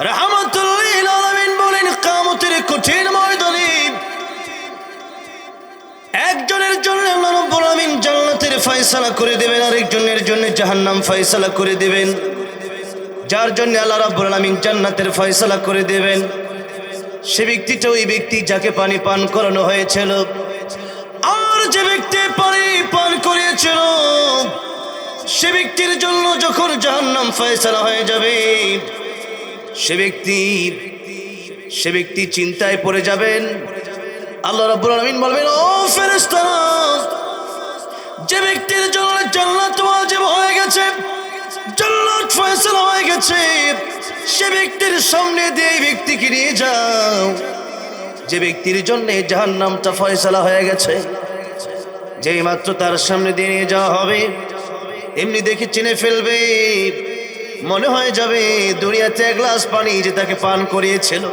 রাহমাতুল্লিল বলেন কামতের কঠিন ময়দানে একজনের জন্য রাব্বুল জান্নাতের ফয়সালা করে দেবেন, আরেকজনের জন্য জাহান্নাম ফয়সালা করে দেবেন। যার জন্য আল্লাহ রাব্বুল আলামিন জান্নাতের ফয়সালা করে দেবেন। সে ব্যক্তিটা ওই ব্যক্তি যাকে পানি পান করানো হয়েছিল। আর যে ব্যক্তি পানি পান করিয়েছিল, সে ব্যক্তির জন্য যখন জাহান্নাম ফয়সালা হয়ে যাবে সে ব্যক্তি সে ব্যক্তি চিন্তায় পড়ে যাবেন। আল্লাহ রাব্বুল আলামিন বলবেন, ও ফেরেশতারা, যে ব্যক্তির জন্য জান্নাত ওয়াজিব হয়ে গেছে, জান্নাত ফয়সালা হয়ে গেছে, সে ব্যক্তির সামনে দিয়ে ব্যক্তিকে নিয়ে যাও। যে ব্যক্তির জন্য জাহান্নামটা ফয়সালা হয়ে গেছে, যেই মাত্র তার সামনে দিয়ে নিয়ে যাওয়া হবে, এমনি দেখে চিনে ফেলবে। মনে হয়ে যাবে, দুনিয়াতে এক গ্লাস পানি যে তাকে পান করিয়েছিল।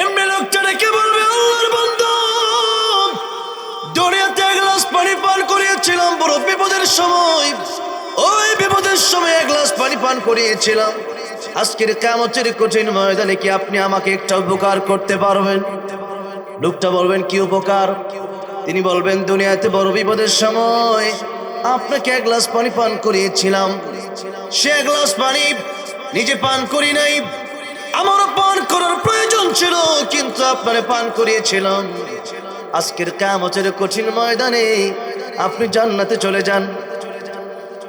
এমনি লোকটা ডেকে বলবে, আল্লাহর বান্দা? দুনিয়াতে এক গ্লাস পানি পান করিয়েছিলাম, বড় বিপদের সময়। ওই বিপদের সময় এক গ্লাস পানি পান করিয়েছিলাম। আজকের কামতের কঠিন ময়দানে কি আপনি আমাকে একটা উপকার করতে পারবেন? লোকটা বলবেন, কি উপকার? তিনি বলবেন, দুনিয়াতে বড় বিপদের সময় আপনাকে এক গ্লাস পানি পান করিয়েছিলাম। সে এক গ্লাস পানি নিজে পান করি নাই। আমারও পান করার প্রয়োজন ছিল, কিন্তু আপনারে পান করিয়েছিলাম। আজকের কামতের কঠিন ময়দানে আপনি জান্নাতে চলে যান।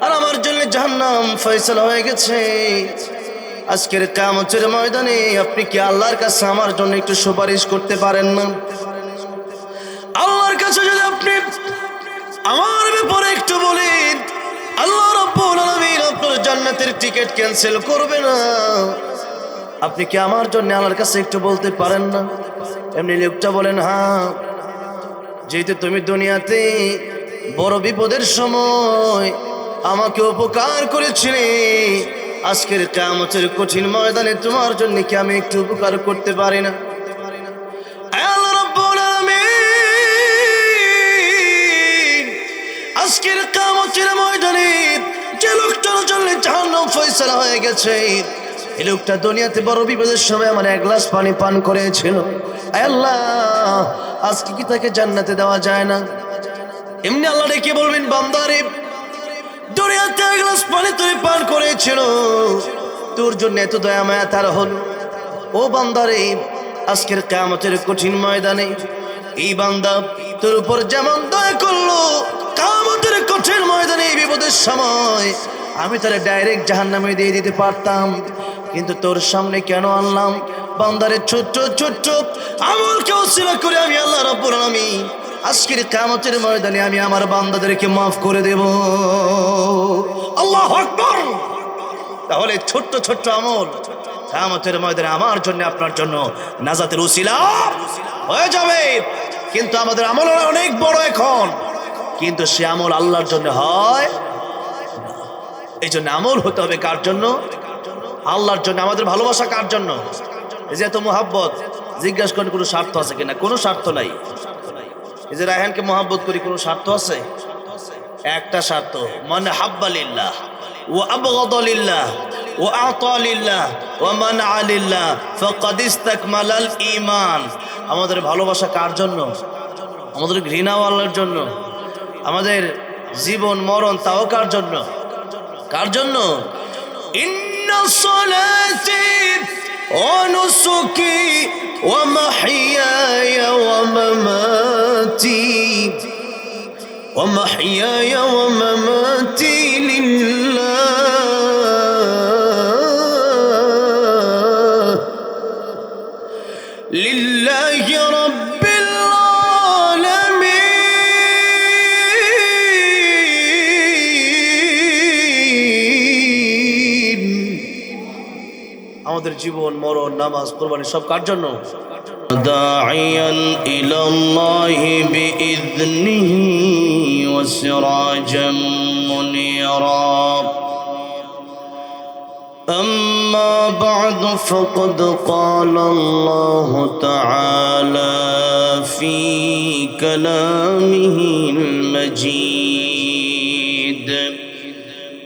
আর আমার জন্য জাহান্নাম ফয়সলা হয়ে গেছে। আজকের কামতের ময়দানে আপনি কি আল্লাহর কাছে আমার জন্য একটু সুপারিশ করতে পারেন না? আমার ব্যাপারে একটু বলেন, আল্লাহ রাব্বুল আলামিন আপনার জান্নাতের টিকিট ক্যান্সেল করবে না। আপনি কি আমার জন্য আল্লাহর কাছে একটু বলতে পারেন না? এমনি লোকটা বলেন হ্যাঁ যেহেতু তুমি দুনিয়াতে বড় বিপদের সময় আমাকে উপকার করেছিলে, আজকের কামতের কঠিন ময়দানে তোমার জন্য কি আমি একটু উপকার করতে পারি না? আজকের কামতের ময়দানে যে লোকটার জন্য জাহান্নাম ফয়সালা হয়ে গেছে, এই লোকটা দুনিয়াতে বড় বিপদের সময় আমার এক গ্লাস পানি পান করেছিল। আল্লাহ, আজকে কি তাকে জান্নাতে দেওয়া যায় না? এমনি আল্লাহ ডেকে বলবেন, বান্দারে, দুনিয়াতে এক গ্লাস পানি তুই পান করেছিল, তোর জন্য এত দয়া মায়া তার হল। ও বান্দারে, আজকের কামতের কঠিন ময়দানে এই বান্দা তোর উপর যেমন দয়া করল কামতের কঠিন ময়দানে এই বিপদের সময় আমি তাহলে ডাইরেক্ট জাহান নামে দিয়ে দিতে পারতাম। কিন্তু তোর সামনে কেন আনলাম? বান্দারে ছোট্ট ছোট্ট আমলকে অসিলা করে আমি আল্লাহ রব্বুল আলামিন আজকের কামতের ময়দানে আমি আমার বান্দাদেরকে মাফ করে দেব। আল্লাহ আকবার! তাহলে ছোট্ট ছোট্ট আমল কামতের ময়দানে আমার জন্য, আপনার জন্য নাজাতের উসিলা হয়ে যাবে। কিন্তু আমাদের আমল অনেক বড় এখন। কিন্তু সে আমল আল্লাহর জন্য হয় এই জন্য আমল হতে হবে কার জন্য? আল্লাহর জন্য। আমাদের ভালোবাসা কার জন্য? এই যে এত মোহাব্বত, জিজ্ঞাসা করেন কোনো স্বার্থ আছে কিনা? কোনো স্বার্থ নাই। এই যে রায়হানকে মোহাব্বত করি, কোনো স্বার্থ আছে? একটা স্বার্থ মানে হাব্বালিল্লাহ ও আবগদলিল্লাহ ও আতালিল্লাহ ও মান আলিল্লাহ, ফকাদ ইস্তাকমালাল ঈমান। আমাদের ভালোবাসা কার জন্য? আমাদের ঘৃণাও আল্লাহর জন্য। আমাদের জীবন মরণ তাও কার জন্য? কার জন্য? অনুসুখী সলাতি ওয়া নুসুকি ওয়া আমাদের জীবন মরণ নামাজ কোরবানি সব কার জন্য داعيا إلى الله بإذنه وسراجا منيرا أما بعد فقد قال الله تعالى في كلامه المجيد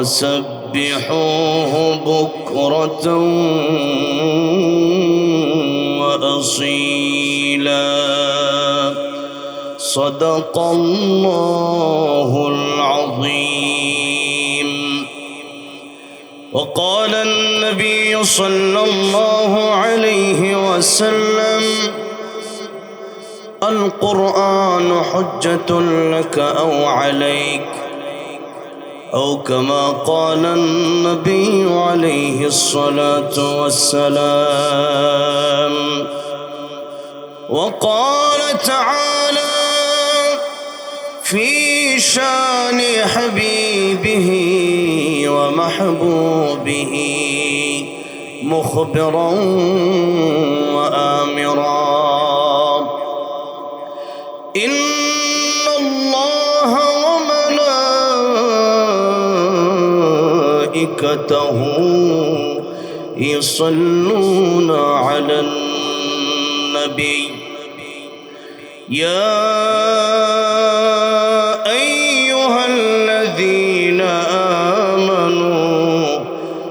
وسبحوه بكرة وأصيلا. صدق الله العظيم. وقال النبي صلى الله عليه وسلم القرآن حجة لك أو عليك أو كما قال النبي عليه الصلاة والسلام. وقال تعالى في شان حبيبه ومحبوبه مخبرا وآمرا وملائكته يصلون على النبي يا أيها الذين آمنوا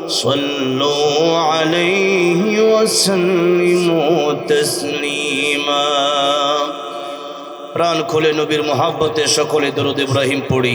صلوا عليه وسلموا تسليما প্রাণ খুলে নবীর মহাব্বতে সকলে দরুদ ইব্রাহিম পড়ি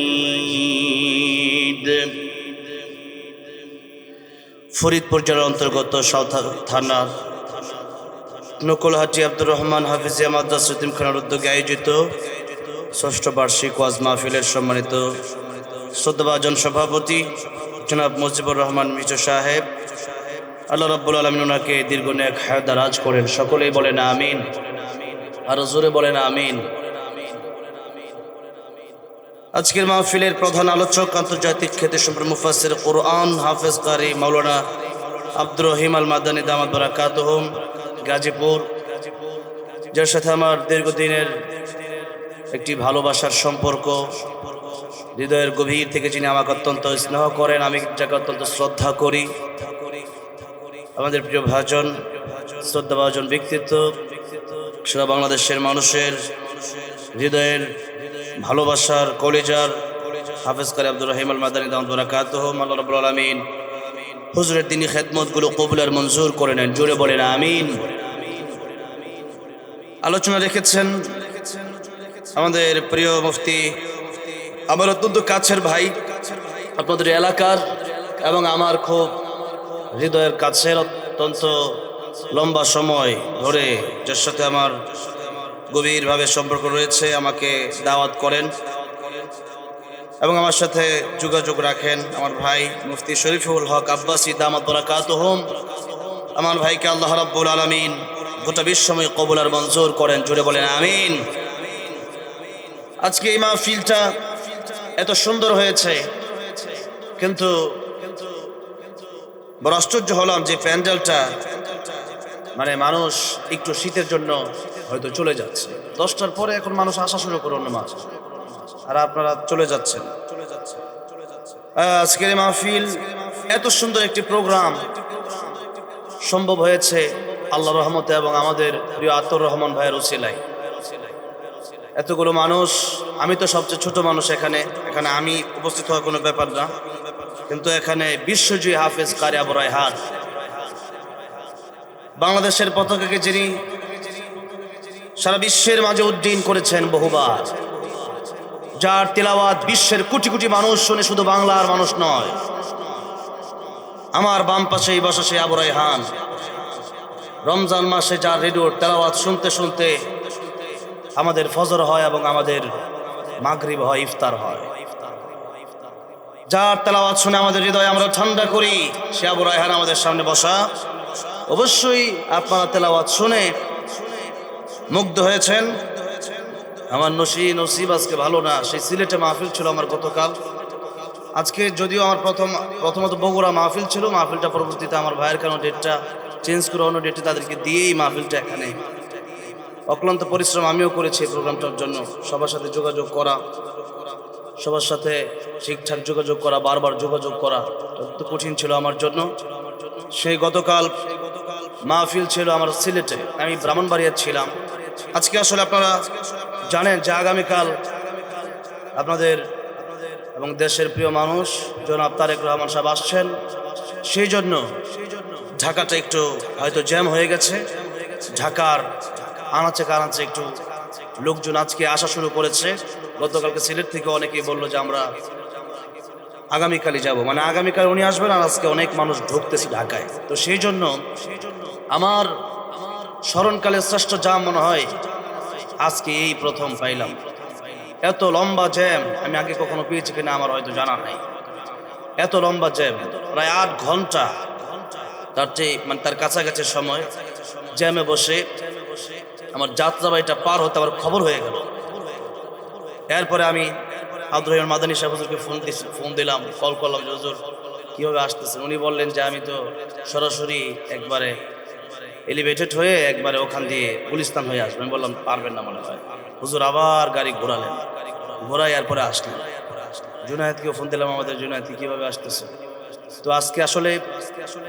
ফরিদপুর জেলার অন্তর্গত সাউথ থানার নকলহাটি আব্দুর রহমান হাফিজিয়া মাদ্রাস খানার উদ্যোগে আয়োজিত ষষ্ঠ বার্ষিক ওয়াজ মাহফিলের সম্মানিত শ্রদ্ধাভাজন সভাপতি জনাব মুজিবুর রহমান মিচু সাহেব, আল্লাহ রাব্বুল আলমিন ওনাকে দীর্ঘ নেক হায়দারাজ করেন। সকলেই বলেন আমিন, আরও জোরে বলেন আমিন। আজকের মাহফিলের প্রধান আলোচক আন্তর্জাতিক খ্যাতি সম্পর্ক মুফাসির কোরআন হাফেজ কারি মাওলানা আব্দুর রহিম আল মাদানী দামাদ বারাকাতহম, গাজীপুর, যার সাথে আমার দীর্ঘদিনের একটি ভালোবাসার সম্পর্ক, হৃদয়ের গভীর থেকে যিনি আমাকে অত্যন্ত স্নেহ করেন, আমি যাকে অত্যন্ত শ্রদ্ধা করি। আমাদের প্রিয় ভাজন, শ্রদ্ধাভাজন ব্যক্তিত্ব, সারা বাংলাদেশের মানুষের হৃদয়ের ভালোবাসার কলেজার হাফেজ কারি আব্দুর রহিম আল মাদানী দামদুরাকাত আল্লাহ রবুল আলমিন। হুজুরের দিনী খেদমতগুলো কবুলার মঞ্জুর করে নেন, জোরে বলেন, আমিন। আলোচনা রেখেছেন আমাদের প্রিয় মুফতি আমার অত্যন্ত কাছের ভাই, আপনাদের এলাকার এবং আমার খুব হৃদয়ের কাছের অত্যন্ত লম্বা সময় ধরে যার সাথে আমার গভীরভাবে সম্পর্ক রয়েছে, আমাকে দাওয়াত করেন এবং আমার সাথে যোগাযোগ রাখেন আমার ভাই মুফতি শরীফুল হক আব্বাসী, দামাত আমার ভাইকে আল্লাহ রাব্বুল আলমিন গোটা বিশ্বময় কবুল আর মঞ্জুর করেন, জুড়ে বলেন আমিন। আজকে এই মাহফিলটা এত সুন্দর হয়েছে, কিন্তু বড় আশ্চর্য হলাম যে প্যান্ডেলটা মানে মানুষ একটু শীতের জন্য হয়তো চলে যাচ্ছে। দশটার পরে এখন মানুষ আসা শুরু করে অন্য মাস আর আপনারা চলে যাচ্ছেন। আজকের মাহফিল এত সুন্দর একটি প্রোগ্রাম সম্ভব হয়েছে আল্লাহ রহমতে এবং আমাদের প্রিয় আতর রহমান ভাইয়ের উসিলাই এতগুলো মানুষ, আমি তো সবচেয়ে ছোট মানুষ এখানে এখানে আমি উপস্থিত হওয়ার কোনো ব্যাপার না। কিন্তু এখানে বিশ্বজয়ী হাফেজ কারি আবু রায়হান। বাংলাদেশের পতাকাকে যিনি সারা বিশ্বের মাঝে উড্ডীন করেছেন বহুবার। যার তেলাওয়াত বিশ্বের কোটি কোটি মানুষ শুনে শুধু বাংলার মানুষ নয়। আমার বাম পাশেই বসা সে আবু রায়হান। রমজান মাসে যার রেডিওর তেলাওয়াত শুনতে শুনতে আমাদের ফজর হয় এবং আমাদের মাগরিব হয়, ইফতার হয়। যার তেলাওয়াত শুনে আমাদের হৃদয় আমরা ঠান্ডা করি, সে আবু রায়হান আমাদের সামনে বসা। অবশ্যই আপনারা তেলাওয়াত শুনে মুগ্ধ হয়েছেন। আমার নসি নসিব আজকে ভালো না। সেই সিলেটে মাহফিল ছিল আমার গতকাল। আজকে যদিও আমার প্রথম, প্রথমত বগুড়া মাহফিল ছিল, মাহফিলটা পরবর্তীতে আমার ভাইয়ের কেন ডেটটা চেঞ্জ করে অন্য ডেটে তাদেরকে দিয়েই মাহফিলটা এখানে। অক্লান্ত পরিশ্রম আমিও করেছি প্রোগ্রামটার জন্য। সবার সাথে যোগাযোগ করা, সবার সাথে ঠিকঠাক যোগাযোগ করা, বারবার যোগাযোগ করা অত্যন্ত কঠিন ছিল আমার জন্য। সেই গতকাল মাহফিল ছিল আমার সিলেটে। আমি ব্রাহ্মণবাড়িয়া ছিলাম। আজকে আসলে আপনারা জানেন যে আগামীকাল আপনাদের এবং দেশের প্রিয় মানুষ জনাব তারেক রহমান সাহেব আসছেন। সেই জন্য ঢাকাটা একটু হয়তো জ্যাম হয়ে গেছে। ঢাকার আনাচে কানাচে একটু লোকজন আজকে আসা শুরু করেছে। গতকালকে সিলেট থেকে অনেকেই বলল যে আমরা আগামীকালই যাব। মানে আগামীকাল উনি আসবেন আর আজকে অনেক মানুষ ঢুকতেছে ঢাকায়। তো সেই জন্য আমার স্মরণকালে শ্রেষ্ঠ জাম মনে হয়, আজকে এই প্রথম পাইলাম। এত লম্বা জ্যাম, আমি আগে কখনো পেয়েছি কিনা আমার হয়তো জানা নাই। এত লম্বা জ্যাম, প্রায় আট ঘণ্টা, তার চেয়ে মানে তার কাছাকাছি সময়। জ্যামে বসে আমার যাত্রা যাত্রাবাড়িটা পার হতে আমার খবর হয়ে গেল। এরপরে আমি আব্দুর রহমান মাদানী সাহেব হুজুরকে ফোন ফোন দিলাম কল করলাম যে কীভাবে আসতেছেন? উনি বললেন যে, আমি তো সরাসরি একবারে এলিভেটেড হয়ে একবারে ওখান দিয়ে গুলিস্তান হয়ে আসবেন আমি বললাম, পারবেন না মনে হয়। হুজুর আবার গাড়ি ঘোরালেন। ঘোরাই এরপরে আসলেন। জুনায়েদকেও ফোন দিলাম, আমাদের জুনায়েদকে কীভাবে আসতেছে? তো আজকে আসলে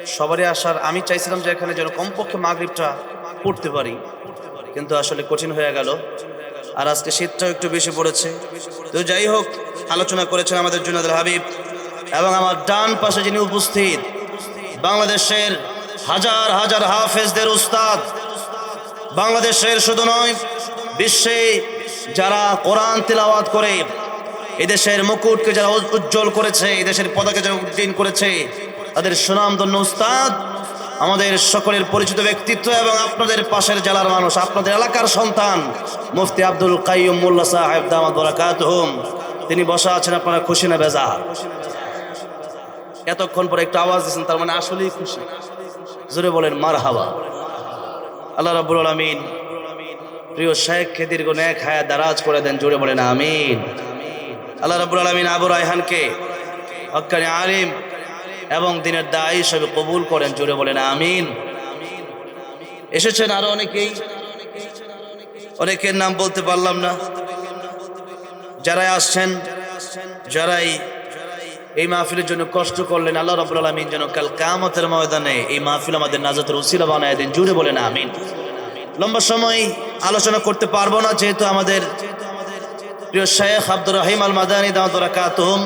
সবারই আসার, আমি চাইছিলাম যে এখানে যেন কমপক্ষে মাগরিবটা পড়তে পারি। কিন্তু আসলে কঠিন হয়ে গেল। আর আজকে শীতটাও একটু বেশি পড়েছে। তো যাই হোক, আলোচনা করেছেন আমাদের জুনাদুল হাবিব এবং আমার ডান পাশে যিনি উপস্থিত, বাংলাদেশের হাজার হাজার হাফেজদের উস্তাদ। বাংলাদেশের শুধু নয়, বিশ্বে যারা কোরআন তিলাওয়াত করে, এদেশের মুকুটকে যারা উজ্জ্বল করেছে, এদেশের পদাকে যারা উদ্দিন করেছে, তাদের সুনামধন্য উস্তাদ, আমাদের সকলের পরিচিত ব্যক্তিত্ব এবং আপনাদের পাশের জেলার মানুষ, আপনাদের এলাকার সন্তান, মুফতি আব্দুল কাইয়ুম মোল্লা সাহেব দামাদ বরাকাতহুম। তিনি বসা আছেন আপনারা খুশি না বেজা? এতক্ষণ পরে একটু আওয়াজ দিয়েছেন, তার মানে আসলেই খুশি। জোরে বলেন মার হাওয়া আল্লাহ রাব্বুল আলামিন প্রিয় শেখকে দীর্ঘ ন্যাক হায়াত দারাজ করে দেন, জোরে বলেন, আমিন। আল্লাহ রাব্বুল আলামিন আবু রায়হানকে হক্কানি আলিম এবং দিনের দায় হিসেবে কবুল করেন, জোরে বলেন, আমিন। এসেছেন আরও অনেকেই। অনেকের নাম বলতে পারলাম না। যারাই আসছেন, যারাই এই মাহফিলের জন্য কষ্ট করলেন আল্লাহ রাব্বুল আলামিন যেন কাল কামতের ময়দানে এই মাহফিল আমাদের নাজাতের উসিলা বানায় দেন। জুড়ে বলেন, আমিন। লম্বা সময় আলোচনা করতে পারব না, যেহেতু আমাদের প্রিয় শেখ আব্দুর রহিম আল মাদানী দামদ রাকাতুহুম।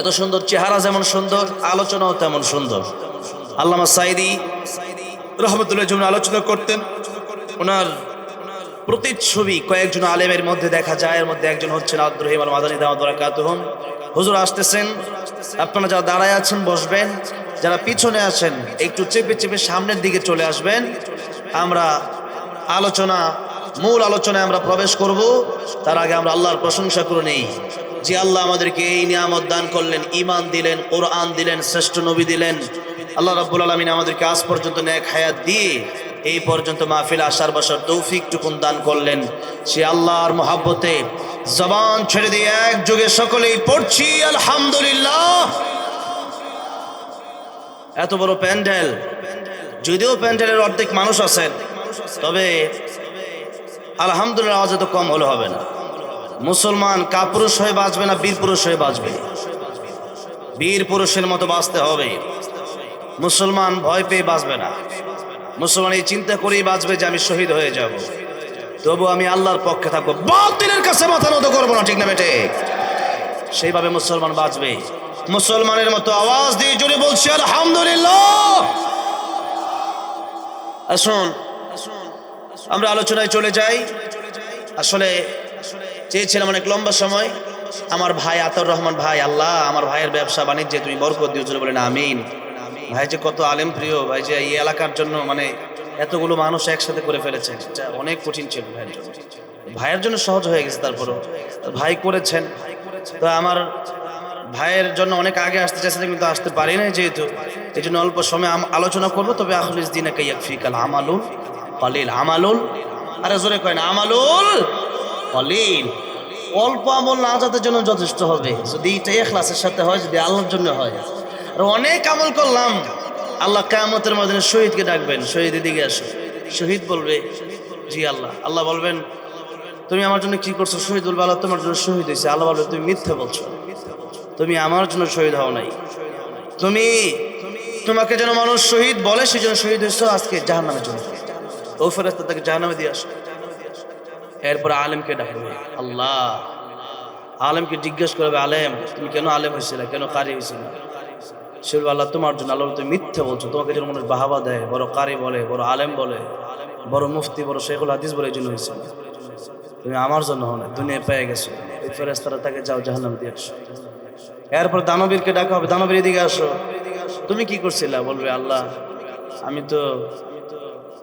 এত সুন্দর চেহারা যেমন সুন্দর, আলোচনাও তেমন সুন্দর। আল্লামা সাইদি রহমতুল্লাহ যেমন আলোচনা করতেন। ওনার প্রতিচ্ছবি কয়েকজন আলেমের মধ্যে দেখা যায়, এর মধ্যে একজন হচ্ছেন আব্দুর রহিম আল মাদানী দামদ রাকাতুহুম। হুজুর আসতেছেন। আপনারা যারা দাঁড়ায় আছেন, বসবেন। যারা পিছনে আছেন, একটু চেপে চেপে সামনের দিকে চলে আসবেন। আমরা আলোচনা, মূল আলোচনায় আমরা প্রবেশ করব। তার আগে আমরা আল্লাহর প্রশংসা করে নেই যে আল্লাহ আমাদেরকে এই নিয়ামত দান করলেন ইমান দিলেন, কোরআন দিলেন, শ্রেষ্ঠ নবী দিলেন। আল্লাহ রাব্বুল আলমিন আমাদেরকে আজ পর্যন্ত ন্যাক হায়াত দিয়ে এই পর্যন্ত মাহফিল আসার বছর তৌফিক টুকুন দান করলেন। সে আল্লাহর মহাব্বতে জবান ছেড়ে দিয়ে এক যুগে সকলেই পড়ছি, আলহামদুলিল্লাহ। এত বড় প্যান্ডেল, যদিও প্যান্ডেলের অর্ধেক মানুষ আছেন, তবে আলহামদুলিল্লাহ আওয়াজ এত কম হলে হবে না। মুসলমান কাপুরুষ হয়ে বাঁচবে না বীর পুরুষ হয়ে বাঁচবে? বীর পুরুষের মতো বাঁচতে হবে। মুসলমান ভয় পেয়ে বাঁচবে না। মুসলমান এই চিন্তা করেই বাঁচবে যে আমি শহীদ হয়ে যাব। তবু আমি আল্লাহর পক্ষে থাকব। বাতিলের কাছে মাথা নত করব না, ঠিক না বেটে সেইভাবে মুসলমান বাঁচবে। মুসলমানের মতো আওয়াজ দিয়ে জুড়ে বলছি, আলহামদুলিল্লাহ! আসুন, আমরা আলোচনায় চলে যাই। আসলে চেয়েছিলাম অনেক লম্বা সময়। আমার ভাই আতর রহমান ভাই, আল্লাহ, আমার ভাইয়ের ব্যবসা বাণিজ্যে তুমি বরকত দিও চলে বলেন, আমিন। ভাই যে কত আলেম প্রিয়, ভাই যে এই এলাকার জন্য মানে এতগুলো মানুষ একসাথে করে ফেলেছে এটা অনেক কঠিন ছিল ভাইয়ের জন্য। ভাইয়ের জন্য সহজ হয়ে গেছে তারপরও। তো ভাই করেছেন। তো আমার ভাইয়ের জন্য অনেক আগে আসতে চাইছিলাম কিন্তু আসতে পারি না যেহেতু। এই জন্য অল্প সময় আলোচনা করব। তবে আখলিস দিন ফিকাল আমালুল কলিল। আমালুল? আরে জোরে কয় না, আমালুল কলিল। অল্প আমল না যাদের জন্য যথেষ্ট হবে। যদি এটা এখলাসের সাথে হয়, যদি আল্লাহর জন্য হয়। আর অনেক আমল করলাম। আল্লাহ কায়ামতের মাধ্যমে শহীদকে ডাকবেন। শহীদ এদিকে আসো। শহীদ বলবে, জি আল্লাহ। আল্লাহ বলবেন, তুমি আমার জন্য কি করছ? শহীদ বলবে, আল্লাহ তোমার জন্য শহীদ হয়েছে। আল্লাহ বলবে, তুমি মিথ্যে বলছো। তুমি আমার জন্য শহীদ হও নাই। তুমি, তোমাকে যেন মানুষ শহীদ বলে সেই জন্য শহীদ হয়েছ, আজকে জাহান নামে চলে যাও। ও ফেরাস্তা তাকে জাহান নামে দিয়ে আসো। এরপর আলেমকে ডাকবে, আল্লাহ। আলেমকে জিজ্ঞেস করবে, আলেম, তুমি কেন আলেম হয়েছিল? কেন কারি হয়েছিল? সে আল্লাহ, তোমার জন্য আল্লাহ তুমি মিথ্যে বলছো। তোমাকে যেন মানুষ বাহাবা দেয়, বড় কারি বলে, বড় আলেম বলে, বড় মুফতি বড় শেখুল হাদিস বলে এই জন্য হয়েছে। তুমি আমার জন্য না দুনিয়া পেয়ে গেছো। এই ফেরেস্তারা তাকে যাও জাহান্নাম দিয়ে আসো। এরপর দানবীরকে ডাকা হবে, দানবীর এদিকে আসো। তুমি কি করছিলা? বলবে, আল্লাহ, আমি তো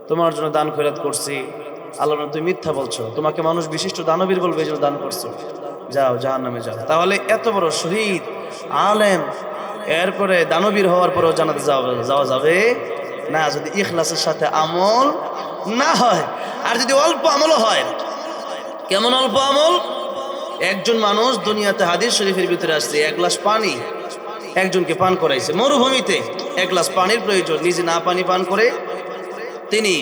তোমার জন্য দান খৈরাত করছি। আল্লাহ, তুমি মিথ্যা বলছো। তোমাকে মানুষ বিশিষ্ট দানবীর বলবে, এই জন্য দান করছ। যাও জাহান নামে যাও। তাহলে এত বড় শহীদ, আলেম এরপরে দানবীর হওয়ার পরেও জানাতে যাওয়া যাবে না, যদি ইখলাসের সাথে আমল না হয়। আর যদি অল্প আমলও হয়, কেমন অল্প আমল? একজন মানুষ দুনিয়াতে হাদিস শরীফের ভিতরে আসছে, এক গ্লাস পানি, একজনকে পান করাইছে। মরুভূমিতে এক গ্লাস পানির প্রয়োজন, নিজে না পানি পান করে তিনি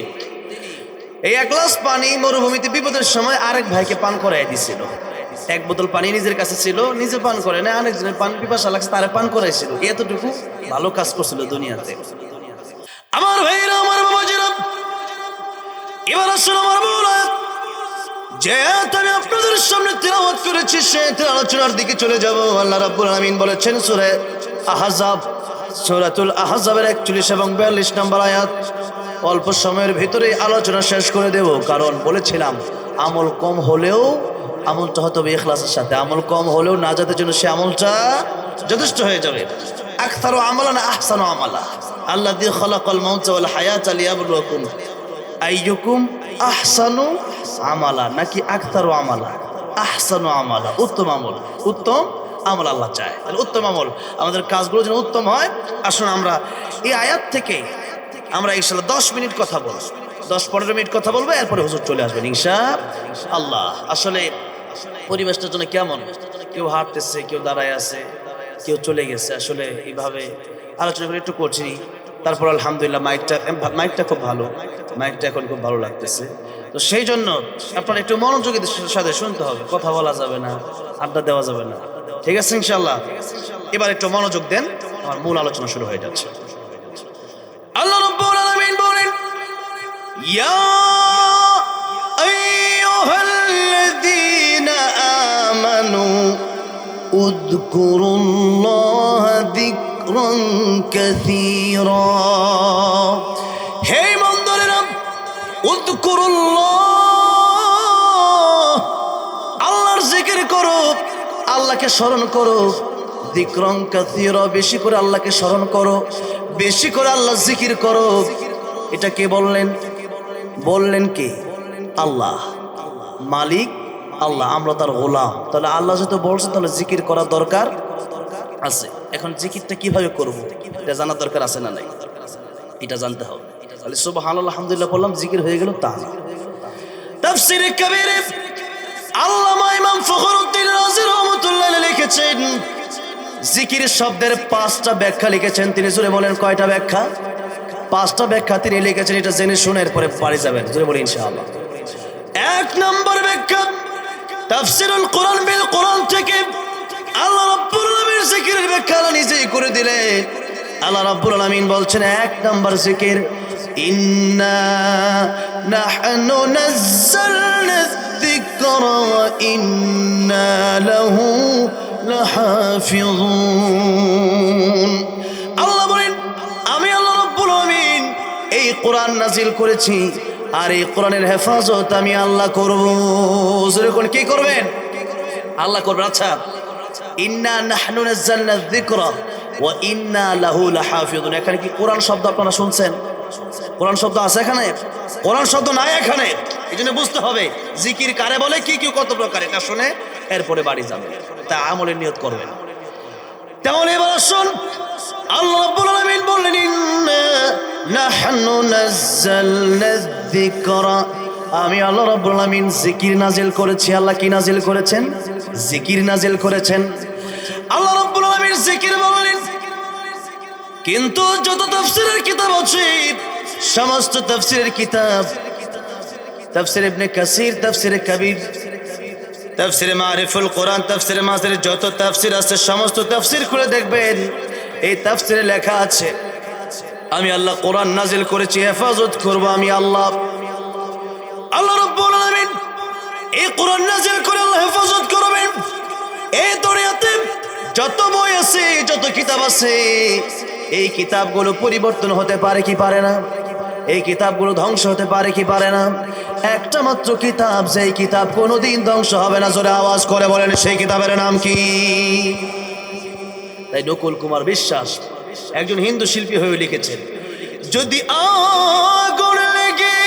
এই এক গ্লাস পানি মরুভূমিতে বিপদের সময় আরেক ভাইকে পান করাই দিছিল। এক বোতল পানি নিজের কাছে ছিল, নিজে পান করে না আরেকজনের পান পিপাসা লাগছে, তারে পান করাইছিল। এতটুকু ভালো কাজ করছিল দুনিয়াতে। আমার ভাইরা, আমার বাবাজিরা, এবার আসলে আমার বলা যে আমি আপনাদের সামনে তেলাওয়াত করেছি সে আলোচনার দিকে চলে যাব। আল্লাহ রাব্বুল আলামিন বলেছেন সূরা আহজাব, সূরাতুল আহজাবের 41 এবং 42 নম্বর আয়াত, অল্প সময়ের ভিতরে আলোচনা শেষ করে দেব। কারণ বলেছিলাম, আমল কম হলেও আমলটা হয়তো হবে সাথে। আমল কম হলেও না যাদের জন্য সে আমলটা যথেষ্ট হয়ে যাবে। আকসারু আমালান আহসানু আমালা। আল্লাহ দিয়ে খলাকাল মাউত ওয়াল হায়াত লিয়াবলুয়াকুম। আইয়ুকুম আহসানু আমালা। নাকি আখতারু আমালা? আহসানু আমালা। উত্তম আমল। উত্তম আমল আল্লাহ চায়। তাহলে উত্তম আমল। আমাদের কাজগুলো যেন উত্তম হয়। আসুন আমরা এই আয়াত থেকে আমরা ইনশাল্লাহ দশ মিনিট কথা বলব। দশ পনেরো মিনিট কথা বলব, এরপরে হুজুর চলে আসবেন ইনশা আল্লাহ। আসলে পরিবেশটার জন্য কেমন? কেউ হাঁটতেছে, কেউ দাঁড়ায় আছে, কেউ চলে গেছে। আসলে এইভাবে আলোচনা করে একটু করছি তারপর আলহামদুলিল্লাহ মাইকটা মাইকটা খুব ভালো। মাইকটা এখন খুব ভালো লাগতেছে। তো সেই জন্য আপনার একটু মনোযোগের সাথে শুনতে হবে। কথা বলা যাবে না, আড্ডা দেওয়া যাবে না। ঠিক আছে ইনশাল্লাহ এবার একটু মনোযোগ দেন, আমার মূল আলোচনা শুরু হয়ে যাচ্ছে। আল্লাহ রাব্বুল আলামিন বলেন, ইয়া আমানু উযকুরুল্লাহা যিকরান কাসীরা হে মন্দরেরা উযকুরুল্লাহ আল্লাহর জিকির করো, আল্লাহকে স্মরণ করো। দিক্রং কাসীরা বেশি করে আল্লাহকে স্মরণ করো। বেশি করে আল্লাহ জিকির করো। এটা কে বললেন? বললেন কে? আল্লাহ। মালিক আল্লাহ, আমরা তার গোলাম। তাহলে আল্লাহ যেহেতু বলছে, তাহলে জিকির করা দরকার আছে। এখন জিকিরটা কীভাবে করব? এটা জানার দরকার আছে না নাই? এটা জানতে হবে। তাহলে সুবহানাল্লাহ, আলহামদুলিল্লাহ বললাম, জিকির হয়ে গেল, তা তাফসিরে কবিরে আল্লামা ইমাম ফখরুদ্দিন রাজি রহমতুল্লাহ লিখেছেন, জিকির শব্দের পাঁচটা ব্যাখ্যা লিখেছেন। তিনি জুড়ে বলেন, কয়টা ব্যাখ্যা? পাঁচটা ব্যাখ্যা তিনি লিখেছেন, এটা জেনে শুনে এরপরে বাড়ি যাবেন। জুড়ে বলি, ইনশাআল্লাহ। এক নম্বর ব্যাখ্যা তাফসিরুল কোরআন বিল কোরআন থেকে আল্লাহ রাব্বুল আলামিন জিকিরের ব্যাখ্যা নিজেই করে দিলে। আল্লাহ রাব্বুল আলামিন বলছেন, এক নম্বর জিকির, ইন্না নাহনু নাযালনা যিকরা ইন্না লাহু লাহাফিজুন আল্লাহ বলেন, আমি আল্লাহ রাব্বুল আলামিন এই কোরআন নাজিল করেছি। আর এই কোরআনের হেফাজত আমি আল্লাহ করব। যেরকম কি করবেন? আল্লাহ করবেন আচ্ছা। ইন্না ইন্না লাহু এখানে কি কোরআন শব্দ আপনারা শুনছেন? শব্দ আছে এখানে? কোরআন শব্দ নাই এখানে। এই জন্য বুঝতে হবে, জিকির কারে বলে কত প্রকার এটা শুনে এরপরে বাড়ি যাবে তা আমলের নিয়ত করবেন। তেমন এবার শুন আল্লাহ রাব্বুল আলামিন বললেন, ইন্না নাহনু নাযালনা যিকরা। আমি আল্লাহ রাব্বুল আলামিন জিকির নাজিল করেছি। আল্লাহ কি নাজিল করেছেন? জিকির নাজিল করেছেন। আল্লাহ রাব্বুল আলামিন জিকির বললেন, কিন্তু যত তাফসীরের কিতাব আছে, সমস্ত তাফসীরের কিতাব, তাফসীর ইবনে কাসির, তাফসীর কবির তাফসিরে মারিফুল কোরআন, তাফসিরে মাসের যত তাফসির আছে, সমস্ত তাফসির খুলে দেখবেন। এই তাফসিরে লেখা আছে, আমি আল্লাহ কোরআন নাজিল করেছি, হেফাজত করব আমি আল্লাহ। আল্লাহ রাব্বুল আলামিন এই কোরআন নাজিল করে আল্লাহ হেফাজত করবেন। এই দুনিয়াতে যত বই আছে, যত কিতাব আছে, এই কিতাবগুলো পরিবর্তন হতে পারে কি পারে না? এই কিতাবগুলো ধ্বংস হতে পারে কি পারে না? একটা মাত্র কিতাব, যেই কিতাব কোনোদিন ধ্বংস হবে না, জোরে আওয়াজ করে বলেন, সেই কিতাবের নাম কি? তাই নকুল কুমার বিশ্বাস একজন হিন্দু শিল্পী হয়ে লিখেছেন, যদি আগুন লেগে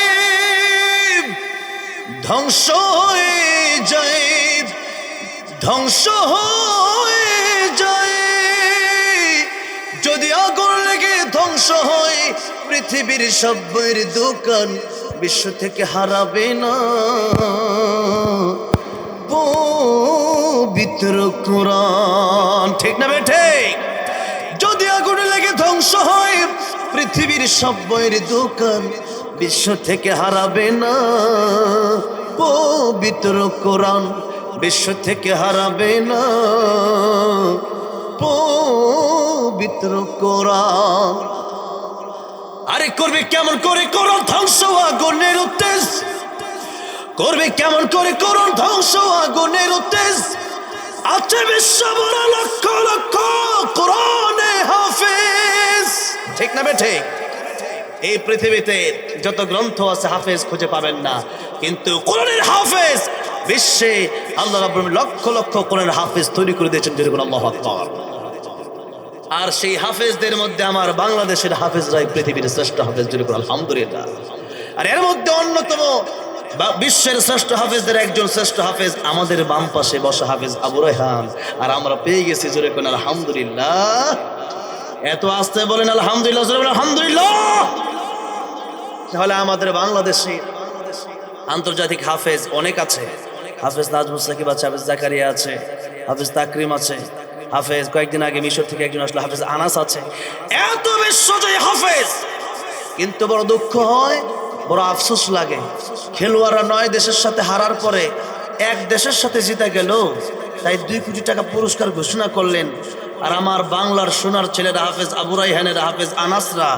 ধ্বংস হয়ে যায়, ধ্বংস হয়ে যায়, যদি আগুন লেগে ধ্বংস হয়, পৃথিবীর সব্যের দোকান বিশ্ব থেকে হারাবে না। পবিত্র কোরআন। ঠিক না বেঠে যদি আগুনে লেগে ধ্বংস হয়, পৃথিবীর সব্যের দোকান বিশ্ব থেকে হারাবে না। পবিত্র কোরআন বিশ্ব থেকে হারাবে না। পবিত্র কোরআন আরে করবে কেমন করে করুন ধ্বংস আগুনের উত্তেজ? করবে কেমন করে করুন ধ্বংস আগুনের উত্তেজ? আছে বিশ্ব বড় লক্ষ লক্ষ কোরআনে হাফেজ। ঠিক না বেঠে এই পৃথিবীতে যত গ্রন্থ আছে হাফেজ খুঁজে পাবেন না। কিন্তু কোরআনের হাফেজ বিশ্বে আল্লাহ রাব্বুল লক্ষ লক্ষ কোরআনের হাফেজ তৈরি করে দিয়েছেন, যেরকম আল্লাহ আকবার। আর সেই হাফেজদের মধ্যে আমার বাংলাদেশের হাফেজরাই পৃথিবীর শ্রেষ্ঠ হাফেজ জুড়ে করে আলহামদুলিল্লাহ। আর এর মধ্যে অন্যতম বিশ্বের শ্রেষ্ঠ হাফেজদের একজন শ্রেষ্ঠ হাফেজ আমাদের বাম পাশে বসা হাফেজ আবু রয়হান আর আমরা পেয়ে গেছি জোরে কোন আলহামদুলিল্লাহ। এত আসতে বলেন, আলহামদুলিল্লাহ বলেন, আলহামদুলিল্লাহ। তাহলে আমাদের বাংলাদেশে আন্তর্জাতিক হাফেজ অনেক আছে। হাফেজ নাজমুল সাকিব আছে, হাফেজ জাকারিয়া আছে, হাফেজ তাকরিম আছে। হাফেজ, কয়েকদিন আগে মিশর থেকে একজন আসলো, হাফেজ আনাস আছে। এত বিশ্বজয়ী হাফেজ! কিন্তু বড় দুঃখ হয়, বড় আফসোস লাগে। খেলোয়াড়রা নয় দেশের সাথে হারার পরে এক দেশের সাথে জিতে গেল, তাই দুই কোটি টাকা পুরস্কার ঘোষণা করলেন। আর আমার বাংলার সোনার ছেলেরা, হাফেজ আবু রাইহানের হাফেজ আনাসরা,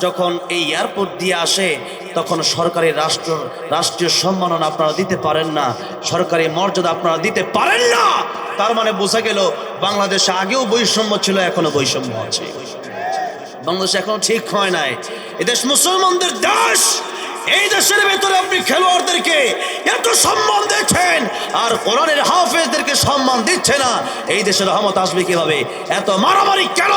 যখন এই এয়ারপোর্ট দিয়ে আসে, তখন সরকারি রাষ্ট্র, রাষ্ট্রীয় সম্মাননা আপনারা দিতে পারেন না, সরকারি মর্যাদা আপনারা দিতে পারেন না! তার মানে বোঝা গেল বাংলাদেশে আগেও বৈষম্য ছিল, এখনও বৈষম্য আছে। বাংলাদেশ এখনও ঠিক হয় নাই। এদেশ মুসলমানদের দেশ, এই দেশের ভেতরে আপনি খেলোয়াড়দেরকে এত সম্মান দিচ্ছেন, আর কোরআনের হাফেজদেরকে সম্মান দিচ্ছে না। এই দেশের রহমত আসবে কীভাবে? এত মারামারি কেন?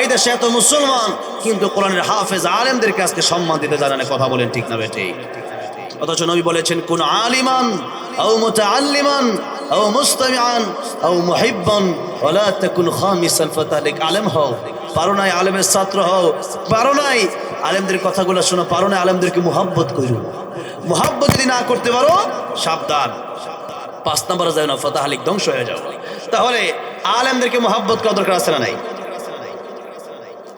এই দেশে এত মুসলমান, কিন্তু কোরআনের হাফেজ আলেমদেরকে আজকে সম্মান দিতে জানে না, কথা বলেন ঠিক না বেঠে অথচ নবী বলেছেন, কোন আলিমান মুতাআল্লিমান আও মুস্তামিআন আও মুহিব্বান ওয়ালা তাকুন খামিসান ফাতালিক আলেম হও পারো নাই আলেমের ছাত্র হও। পারো নাই আলেমদের কথাগুলো শোনো। পারো নাই আলেমদেরকে মুহাব্বত করো। মুহাব্বত যদি না করতে পারো, সাবধান। পাঁচ নম্বরে যাও না ফতাহালিক ধ্বংস হয়ে যাও। তাহলে আলেমদেরকে মোহাব্বত করা দরকার আছে না নাই?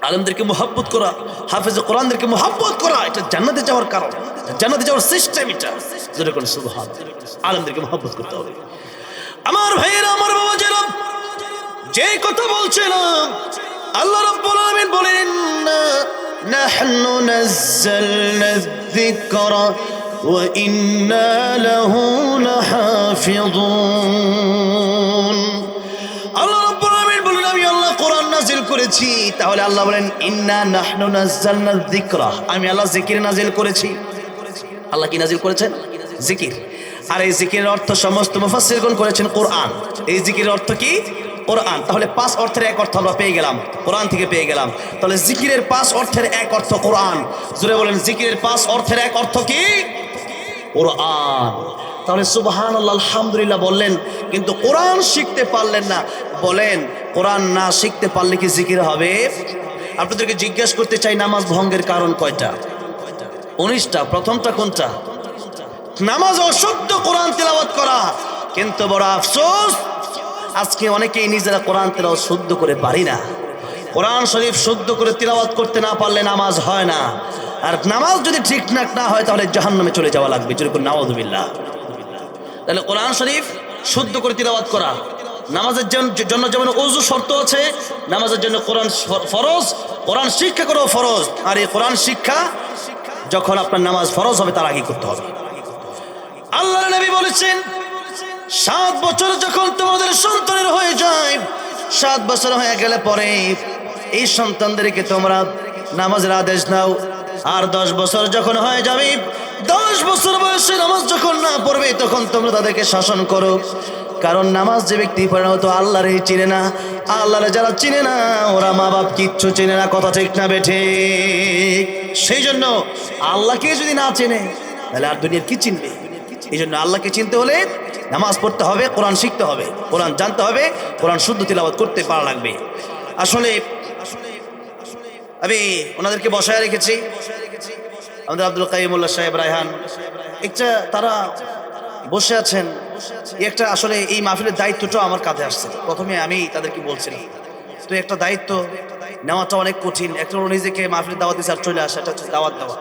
আলেমদেরকে মোহাব্বত করা, হাফেজ কোরআনদেরকে মোহাব্বত করা, এটা জান্নাতে যাওয়ার কারণ। জান্নাতে যাওয়ার সিস্টেম এটা। যেরকম সুবহান, আলেমদেরকে মোহাব্বত করতে হবে। আমার ভাইয়েরা, আমার বাবা যেন যে কথা বলছিলাম, আল্লাহ রাব্বুল আলামিন বলেন নাহনু নাযালনা যিকরা ওয়া ইন্না লাহু লাহাফিযুন। আল্লাহ রাব্বুল আলামিন বলেন, আমি আল্লাহ কোরআন নাজিল করেছি। তাহলে আল্লাহ বলেন, ইন্না নাহনু নাযালনা যিকরা। আমি আল্লাহ জিকির নাজিল করেছি। আল্লাহ কি নাজিল করেছেন? জিকির আর এই জিকিরের অর্থ সমস্ত মুফাসসিরগণ করেছেন কোরআন। এই জিকিরের অর্থ কি? কোরআন। তাহলে পাঁচ অর্থের এক অর্থ আমরা পেয়ে গেলাম। কোরআন থেকে পেয়ে গেলাম। তাহলে জিকিরের পাঁচ অর্থের এক অর্থ কোরআন। জুড়ে বলেন, জিকিরের পাঁচ অর্থের এক অর্থ কি? কোরআন। তাহলে সুবহান আল্লাহ আলহামদুলিল্লাহ বললেন, কিন্তু কোরআন শিখতে পারলেন না। বলেন, কোরআন না শিখতে পারলে কি জিকির হবে? আপনাদেরকে জিজ্ঞেস করতে চাই, নামাজ ভঙ্গের কারণ কয়টা? উনিশটা, প্রথমটা কোনটা? নামাজ অশুদ্ধ কোরআন তেলাওয়াত করা। কিন্তু বড় আফসোস, আজকে অনেকেই নিজেরা কোরআন তেলাওয়াত শুদ্ধ করে পারি না। কোরআন শরীফ শুদ্ধ করে তিলাওয়াত করতে না পারলে নামাজ হয় না। আর নামাজ যদি ঠিকঠাক না হয়, তাহলে জাহান্নামে চলে যাওয়া লাগবে। যেরকম নাওয়াজুবিল্লাহ তাহলে কোরআন শরীফ শুদ্ধ করে তিলাওয়াত করা। নামাজের জন্য যেমন অজু শর্ত আছে, নামাজের জন্য কোরআন ফরজ, কোরআন শিক্ষা করেও ফরজ। আর এই কোরআন শিক্ষা, যখন আপনার নামাজ ফরজ হবে, তার আগে করতে হবে। আল্লাহ নবী বলেছেন, সাত বছর যখন তোমাদের সন্তানের হয়ে যায়, সাত বছর হয়ে গেলে পরে এই সন্তানদেরকে তোমরা নামাজের আদেশ নাও। আর দশ বছর যখন হয়ে যাবে, দশ বছর বয়সে নামাজ যখন না পড়বে, তখন তোমরা তাদেরকে শাসন করো। কারণ নামাজ যে ব্যক্তি পড়ে না তো আল্লাহরে চিনে না। আল্লাহরে যারা চিনে না, ওরা মা বাপ কিচ্ছু চিনে না, কথা ঠিক না, বেঠে। সেই জন্য আল্লাহকে যদি না চেনে, তাহলে আর দুনিয়ার কি চিনবে? এই জন্য আল্লাহকে চিনতে হলে নামাজ পড়তে হবে, কোরআন শিখতে হবে, কোরআন জানতে হবে, কোরআন শুদ্ধ তিলাবাত করতে পারা লাগবে। আসলে আমি ওনাদেরকে বসায় রেখেছি। আমাদের আব্দুল কাইমুল্লাহ সাহেব রায়হান, একটা তারা বসে আছেন একটা আসলে এই মাহফিলের দায়িত্বটাও আমার কাঁধে আসছে। প্রথমে আমি তাদেরকে বলছিলাম, তো একটা দায়িত্ব নেওয়াটা অনেক কঠিন, একটা নিজেকে মাহফিলের দাওয়াত দিচ্ছে আর চলে আসে হচ্ছে দাওয়াত দেওয়া।